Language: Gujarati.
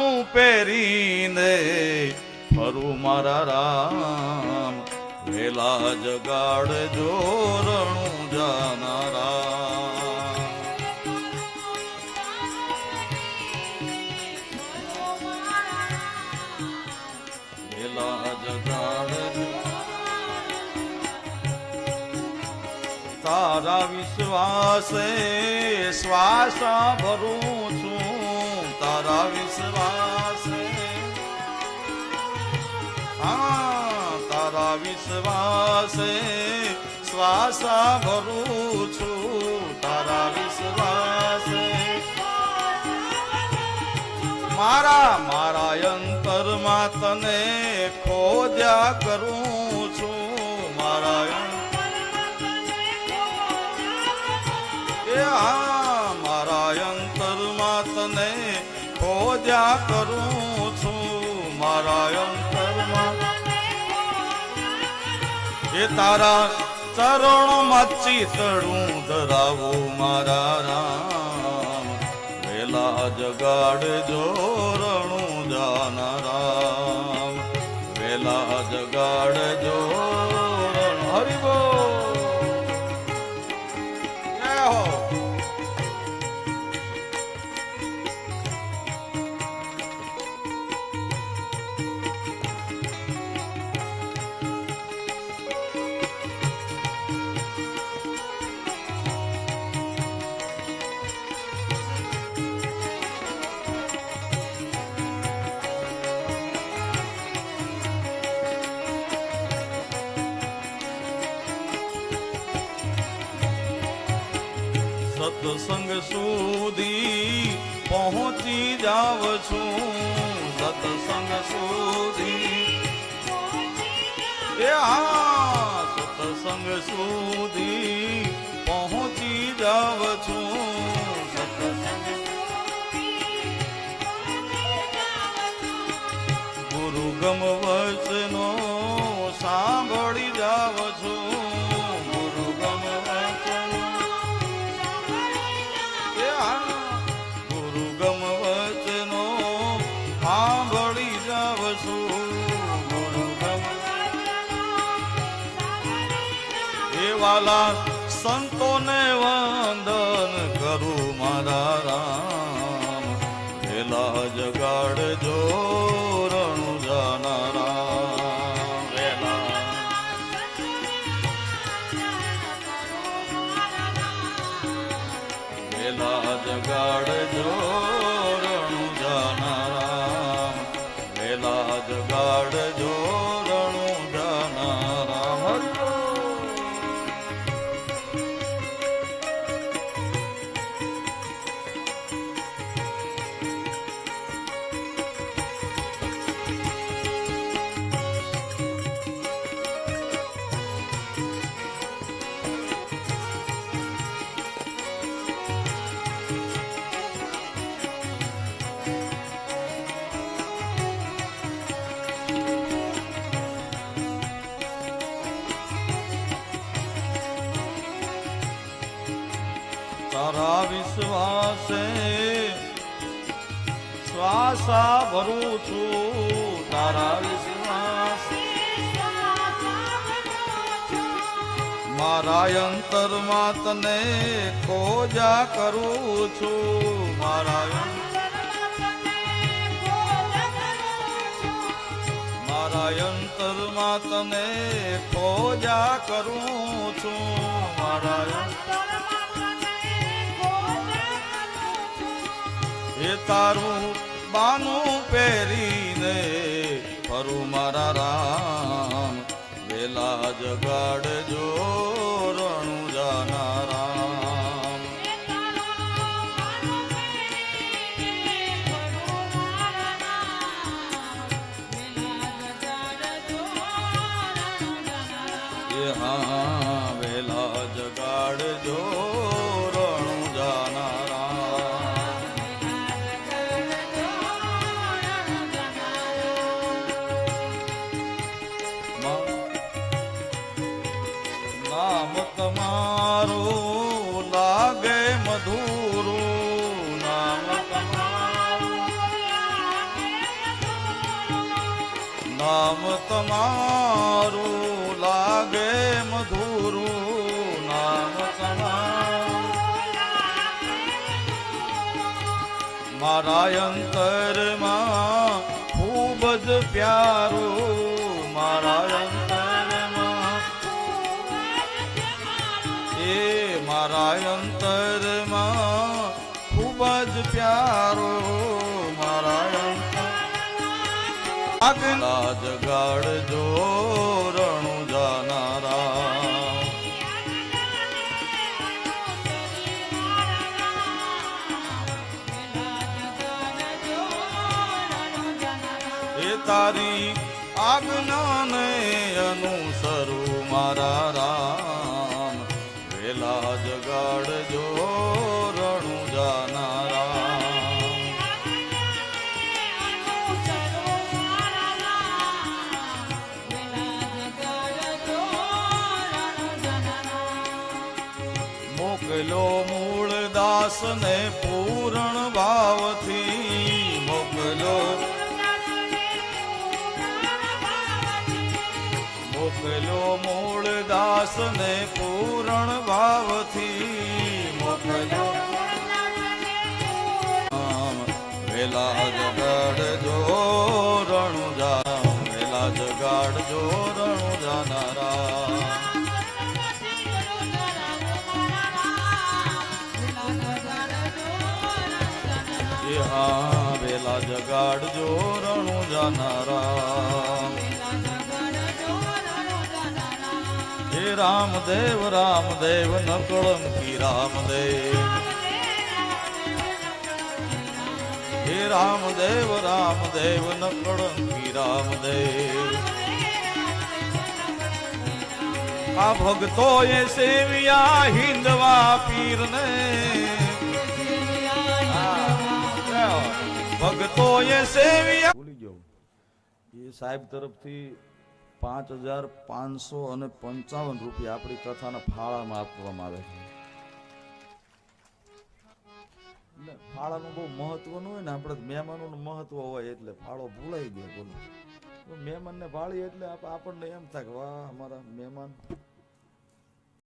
હું પહેરીને ફરું મારા રામ. વેલા જગાડ જોરણું જાનારા. વેલા જગાડ તારા વિશ્વાસે શ્વાસ ભરું છું. તારા વિશ્વાસ. હા, તારા વિશ્વાસે શ્વાસ ભરું છું. તારા વિશ્વાસે. મારા મારા અંતરમાં તને ખોદ્યા કરું છું. મારા એ આ ખોજ્યા કરું છું મારા એ તારા ચરણમાં ચિતડું ધરાવું મારા રામ. વેલા જગાડ જોરણું જાના રામ વેલા જગાડ સત્સંગ સુધી પહોંચી જાવ છું. સત્સંગ સુધી. એ હા, સત્સંગ સુધી પહોંચી જાવ છું. ગુરુ ગમ વચનો સાંભળી જાવ છું. એ વાલા સંતોને વંદન કરું મારા રામ. એલા જગાડ તારા વિશ્વાસે શ્વાસા ભરું છું, તારા વિશ્વાસ. મારા અંતરમાં તને ખોજા કરું છું, મારા મારા અંતરમાં તને ખોજા કરું છું, મારા એ તારું બાનું પહેરીને ફરું મારા રામ. વેલા જગાડ જાના રામ એ હા નામ તમારું લાગે મધુરું, નામ તમારું. મારા અંતરમાં ખૂબ જ પ્યારું મારા અંતરમાં. એ મારા અંતરમાં ખૂબ જ પ્યારો જગાડજો રણુ જાનારા. એ તારી આજ્ઞાને અનુસરું મારા રામ. દાસને પૂરણ ભાવથી મોકલો. મોકલો મૂળ દાસને પૂરણ ભાવથી મોકલો. હા વેલા જગાડજો રણુ જાનારા. હે રામદેવ રામદેવ નકળંકી રામદેવ. હે રામદેવ રામદેવ નકળંકી રામદેવ. આ ભક્તો એ સેવ્યા હિંદવા પીરને. ભક્તો એ સાહેબ તરફથી પાંચ હજાર પાંચસો અને પંચાવન રૂપિયા આપણી કથાના ફાળામાં આપવામાં આવે છે. ફાળાનું બહુ મહત્વનું હોય ને, આપણે મહેમાનોનું મહત્વ હોય એટલે ફાળો ભૂલાઈ ગયો બોલો મહેમાનને ભાળી એટલે આપણને એમ થાય કે વાહ, અમારા મહેમાન